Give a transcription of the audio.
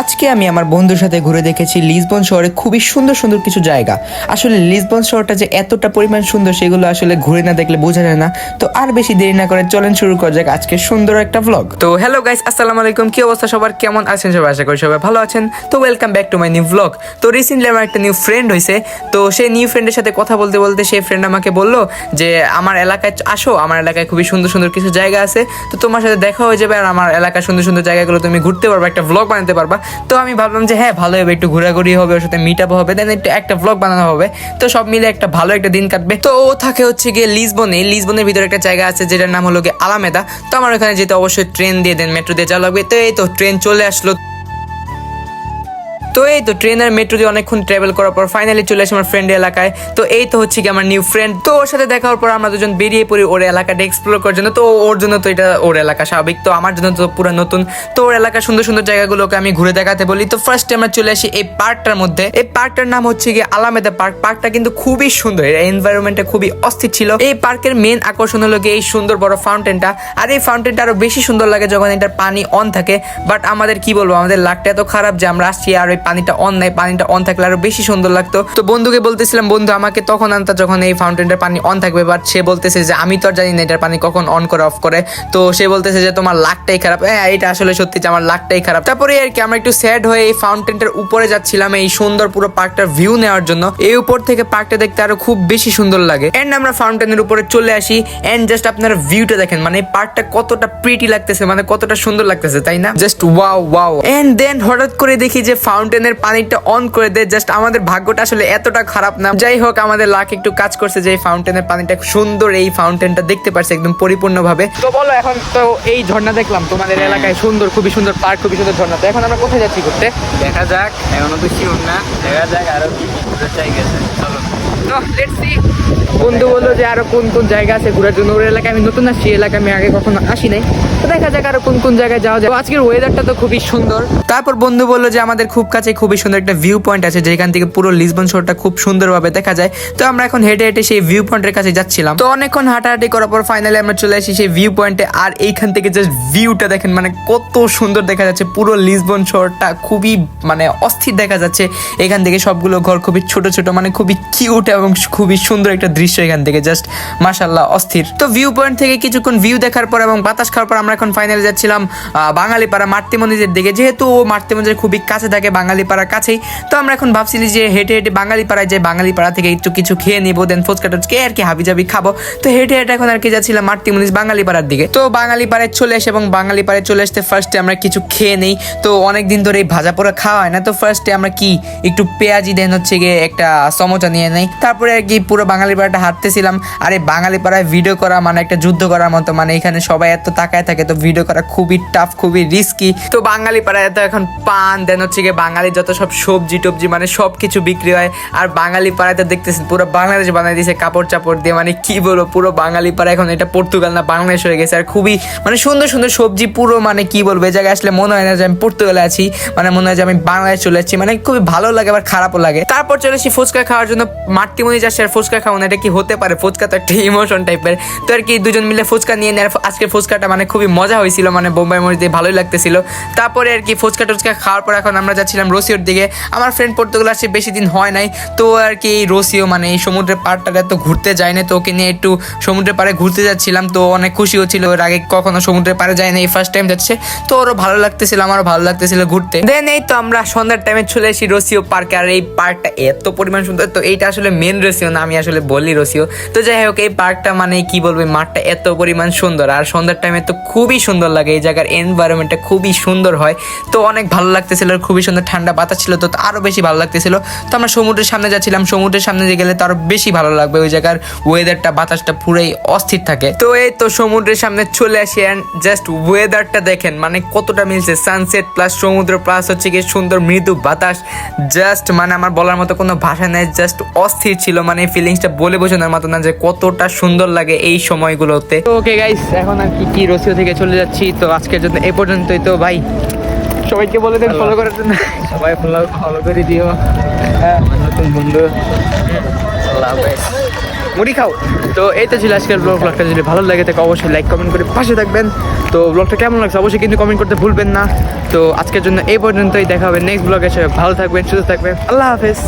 আজকে আমি আমার বন্ধুর সাথে ঘুরে দেখেছি লিসবন শহরে খুবই সুন্দর সুন্দর কিছু জায়গা। আসলে লিসবন শহরটা যে এতটা পরিমাণ সুন্দর সেগুলো আসলে ঘুরে না দেখলে বোঝা যায় না। তো আর বেশি দেরি না করে চলেন শুরু করা যাক আজকে সুন্দর একটা ভ্লগ তো হ্যালো গাইস আসসালামু আলাইকুম। কি অবস্থা? সবার কেমন আছেন সবাই? আশা করি সবাই ভালো আছেন। তো welcome back to my new vlog তো রিসেন্টলি আমার একটা নিউ ফ্রেন্ড হয়েছে তো সেই নিউ ফ্রেন্ডের সাথে কথা বলতে বলতে সেই ফ্রেন্ড আমাকে বলল যে, আমার এলাকায় আসো। আমার এলাকায় খুবই সুন্দর সুন্দর কিছু জায়গা আছে। তো তোমার সাথে দেখা হয়ে যাবে আর আমার এলাকার সুন্দর সুন্দর জায়গাগুলো তুমি ঘুরতে পারবা, একটা ভ্লগ বানাতে পারবা। তো আমি ভাবলাম যে হ্যাঁ ভালো হবে, একটু ঘোরাঘুরি হবে, ওর সাথে মিট আপ হবে দেন একটু, একটা ব্লগ বানানো হবে। তো সব মিলে একটা ভালো একটা দিন কাটবে। তো ও থাকে হচ্ছে গিয়ে লিসবনে, লিসবনের ভিতরে একটা জায়গা আছে যেটার নাম হলো গিয়ে আলামেদা। তো আমার ওখানে যেতে অবশ্যই ট্রেন দিয়ে দেন মেট্রো দিয়ে যাওয়া লাগবে। তো এই তো ট্রেন চলে আসলো। তো এই তো ট্রেন আর মেট্রো দিয়ে অনেকক্ষণ ট্রাভেল করার পর ফাইনালি চলে আসি আমার ফ্রেন্ডের এলাকায়। তো এই তো হচ্ছে কি আমার নিউ ফ্রেন্ড তো ওর সাথে দেখা হওয়ার পর আমরা দুজন বেরিয়ে পড়ি ওর এলাকাটা এক্সপ্লোর করার জন্য। তো ওর জন্য তো এটা ওর এলাকা স্বাভাবিক। তো আমার জন্য তো পুরো নতুন। তো ওর এলাকার সুন্দর সুন্দর জায়গাগুলোকে আমি ঘুরে দেখাতে বলি। তো ফার্স্টে আমরা চলে আসি এই পার্কটার মধ্যে। এই পার্কটার নাম হচ্ছে কি আলামেদা পার্ক পার্কটা কিন্তু খুবই সুন্দর। এর এনভায়রনমেন্টটা খুবই অস্থির ছিল। এই পার্কের মেন আকর্ষণ হলো গিয়ে এই সুন্দর বড় ফাউন্টেনটা আর এই ফাউন্টেনটা আরও বেশি সুন্দর লাগে যখন এটার পানি অন থাকে। বাট আমাদের কি বলব? আমাদের লাকটা এত খারাপ যে আমরা আসছি আর ওই পানিটা অন নাই, পানিটা অন থাকলে আরও বেশি সুন্দর লাগতো। তো বন্ধুকে বলতেছিলাম, বন্ধু, আমাকে তখন আনতা যখন এই ফাউন্টেনটার পানি অন থাকবে। বাট সে বলতেছে যে, আমি তো আর জানি না এটার পানি কখন অন করে অফ করে। তো সে বলতেছে যে, তোমার লাকটাই খারাপ। হ্যাঁ এটা আসলে সত্যি যে, আমার লাকটাই খারাপ। তারপরে আর কি আমরা একটু স্যাড হয়ে এই ফাউন্টেনটার উপরে যাচ্ছিলাম, এই সুন্দর পুরো পার্কটার ভিউ নেওয়ার জন্য। এই উপর থেকে পার্কটা দেখতে আরও খুব বেশি সুন্দর লাগে। এন্ড আমরা ফাউন্টেনের উপরে চলে আসি এন্ড জাস্ট আপনারা ভিউটা দেখেন। মানে এই পার্কটা কতটা প্রিটি লাগতেছে মানে কতটা সুন্দর লাগতেছে, তাই না? Just wow wow and then হঠাৎ করে দেখি যে ফাউন্টেনের পানিটা অন করে দেয় জাস্ট আমাদের ভাগ্যটা আসলে এতটা খারাপ না। যাই হোক আমাদের লাক একটু কাজ করছে যে এই ফাউন্টেনের পানিটা সুন্দর এই ফাউন্টেনটা দেখতে পারছে একদম পরিপূর্ণভাবে। তো বলো এখন তো এই ঝর্ণা দেখলাম তোমাদের এলাকায় সুন্দর খুবই সুন্দর পার্ক খুবই সুন্দর ঝর্ণা। তো এখন আমরা কোথায় যাচ্ছি ঘুরতে? দেখা যাক এখনও তো শিওর না। দেখা যাক আরও কি কি ঘুরে চলো। তো লেটস সি বন্ধু বলল যে আরও কোন কোন জায়গা আছে ঘোরার জন্য। ওর এলাকায় আমি নতুন আসছি এলাকায় আমি আগে কখনো আসি নাই। দেখা যাক আরও কোন কোন জায়গায় যাওয়া যায়। আজকের ওয়েদারটা তো খুবই সুন্দর। তারপর বন্ধু বলল যে আমাদের খুব কাছে খুবই সুন্দর একটা ভিউ পয়েন্ট আছে, যেখান থেকে পুরো লিসবন শহরটা খুব সুন্দরভাবে দেখা যায়। তো আমরা এখন হেঁটে হেঁটে সেই ভিউ পয়েন্টের কাছে যাচ্ছিলাম। তো অনেকক্ষণ হাঁটাহাঁটি করার পর ফাইনালি আমরা চলে আসি সেই ভিউ পয়েন্টে আর এইখান থেকে জাস্ট ভিউটা দেখেন মানে কত সুন্দর দেখা যাচ্ছে। পুরো লিসবন শহরটা খুবই মানে অস্থির দেখা যাচ্ছে। এখান থেকে সবগুলো ঘর খুবই ছোট ছোট মানে খুবই কিউট এবং খুবই সুন্দর একটা দৃশ্য এখান থেকে। জাস্ট মাশাল্লাহ অস্থির। তো ভিউ পয়েন্ট থেকে কিছুক্ষণ ভিউ দেখার পর এবং বাতাস খাওয়ার পর আমরা এখন ফাইনালি যাচ্ছিলাম বাঙালিপাড়া মাতৃ মন্দিরের দিকে। যেহেতু ও মাতৃ মন্দির খুবই কাছে থাকে, বাঙালিপাড়ার কাছেই, তো আমরা এখন ভাবছিলি যে হেঁটে হেঁটে বাঙালিপাড়ায় যে বাঙালিপাড়া থেকে একটু কিছু খেয়ে নিবো দেন ফুচকা টুচকে আর কি হাবি জাবি খাব। তো হেঁটে হেঁটে এখন আর কি যাচ্ছিলাম মাতৃ মন্দির বাঙালিপাড়ার দিকে। তো বাঙালিপাড়ায় চলে এসে এবং বাঙালিপাড়ায় চলে আসতে ফার্স্টে আমরা কিছু খেয়ে নেই, তো অনেক দিন ধরে এই ভাজা পোড়া খাওয়া হয় না, তো ফার্স্টে আমরা কি, একটু পেঁয়াজি দেন হচ্ছে গিয়ে একটা সমোচা নিয়ে নেই। তারপরে আর কি পুরো বাঙালি পাড়াটা হাঁটতেছিলাম, আর বাঙালি পাড়ায় ভিডিও করা মানে একটা যুদ্ধ করার মতো মানে এখানে সবাই এত তাকায় থাকে তো ভিডিও করা খুবই টাফ খুবই রিস্কি তো বাঙালি পাড়ায় তো এখন পান দেন হচ্ছে গিয়ে বাঙালি যত সব সবজি টবজি মানে সব কিছু বিক্রি হয়। আর বাঙালি পাড়ায় তো দেখতেছেন, পুরো বাংলাদেশ বানাই দিয়েছে কাপড় চাপড় দিয়ে মানে কি বলব, পুরো বাঙালি পাড়া এখন এটা পর্তুগাল না, বাংলাদেশ হয়ে গেছে। আর খুবই মানে সুন্দর সুন্দর সবজি, পুরো মানে কি বলব, এই জায়গায় আসলে মনে হয় না যে আমি পর্তুগালে আছি মানে মনে হয় যে আমি বাংলাদেশ চলে যাচ্ছি মানে খুবই ভালো লাগে, আবার খারাপও লাগে। তারপর চলে আসি ফুচকা খাওয়ার জন্য, মাতৃমণি যাচ্ছে আর ফুচকা খাওয়া না, এটা কি হতে পারে? ফুচকা তো একটা ইমোশন টাইপের তো আর কি, দুজন মিলে ফুচকা নিয়ে নেয়, আর আজকের ফুচকাটা মানে খুবই মজা হয়েছিল মানে বোম্বাই মরিতে ভালোই লাগতেছিল। তারপরে আর কি ফুচকা টুচকা খাওয়ার পর এখন আমরা যাচ্ছিলাম রসিওর দিকে। আমার ফ্রেন্ড পর্তুগাল আসছে বেশি দিন হয় নাই। তো আর কি এই রসিও মানে এই সমুদ্রের পাড়টাতে তো ঘুরতে যায় না তো ওকে নিয়ে একটু সমুদ্রের পাড়ে ঘুরতে যাচ্ছিলাম। তো অনেক খুশি হচ্ছিল ওর আগে কখনো সমুদ্রের পাড়ে যায় না এই ফার্স্ট টাইম যাচ্ছে। তো ওরও ভালো লাগতেছিল, আমারও ভালো লাগতেছিল ঘুরতে। দেন এই তো আমরা সন্ধ্যার টাইমে চলে এসেছি রসিও পার্কে আর এই পার্কটা এত পরিমাণ সুন্দর, তো এইটা আসলে মেন রসিও না, আমি আসলে বলি রসিও তো যাই হোক, এই পার্কটা মানে কি বলব মাঠটা এত পরিমাণ সুন্দর। আর সন্ধ্যার টাইমে তো খুবই সুন্দর লাগে। এই জায়গার এনভায়রনমেন্টটা খুবই সুন্দর হয়। তো অনেক ভালো লাগতেছিল, খুবই সুন্দর ঠান্ডা বাতাস ছিল, তো আরও বেশি ভালো লাগতেছিল। তো আমরা সমুদ্রের সামনে যাচ্ছিলাম, সমুদ্রের সামনে যে গেলে তো আরও বেশি ভালো লাগবে। ওই জায়গার ওয়েদারটা বাতাসটা পুরোই অস্থির থাকে। তো এই তো সমুদ্রের সামনে চলে আসি অ্যান্ড জাস্ট ওয়েদারটা দেখেন মানে কতটা মিলছে। সানসেট প্লাস সমুদ্র প্লাস হচ্ছে কি সুন্দর মৃদু বাতাস। জাস্ট মানে আমার বলার মতো কোনো ভাষা নেই জাস্ট অস্থির ছিল। মানে ফিলিংসটা বলে বোঝানোর মতো না যে কতটা সুন্দর লাগে এই সময়গুলোতে। ওকে গাইস এখন আর কি কি রসিও থেকে চলে যাচ্ছি তো আজকের জন্য এ পর্যন্তই। তো ভাই সবাইকে বলে দেন ফলো করার জন্য। সবাই ফলো ফলো করে দিও। হ্যাঁ নতুন বন্ধু। আল্লাহ হাফেজ। মুড়ি খাও। তো এই তো ছিল আজকের ব্লগ ব্লগটা যদি ভালো লাগে থাকে অবশ্যই লাইক কমেন্ট করে পাশে থাকবেন। তো ব্লগটা কেমন লাগছে অবশ্যই কিন্তু কমেন্ট করতে ভুলবেন না। তো আজকের জন্য এই পর্যন্তই। দেখা হবে নেক্সট ব্লগে ভালো থাকবেন সুস্থ থাকবেন। আল্লাহ হাফেজ।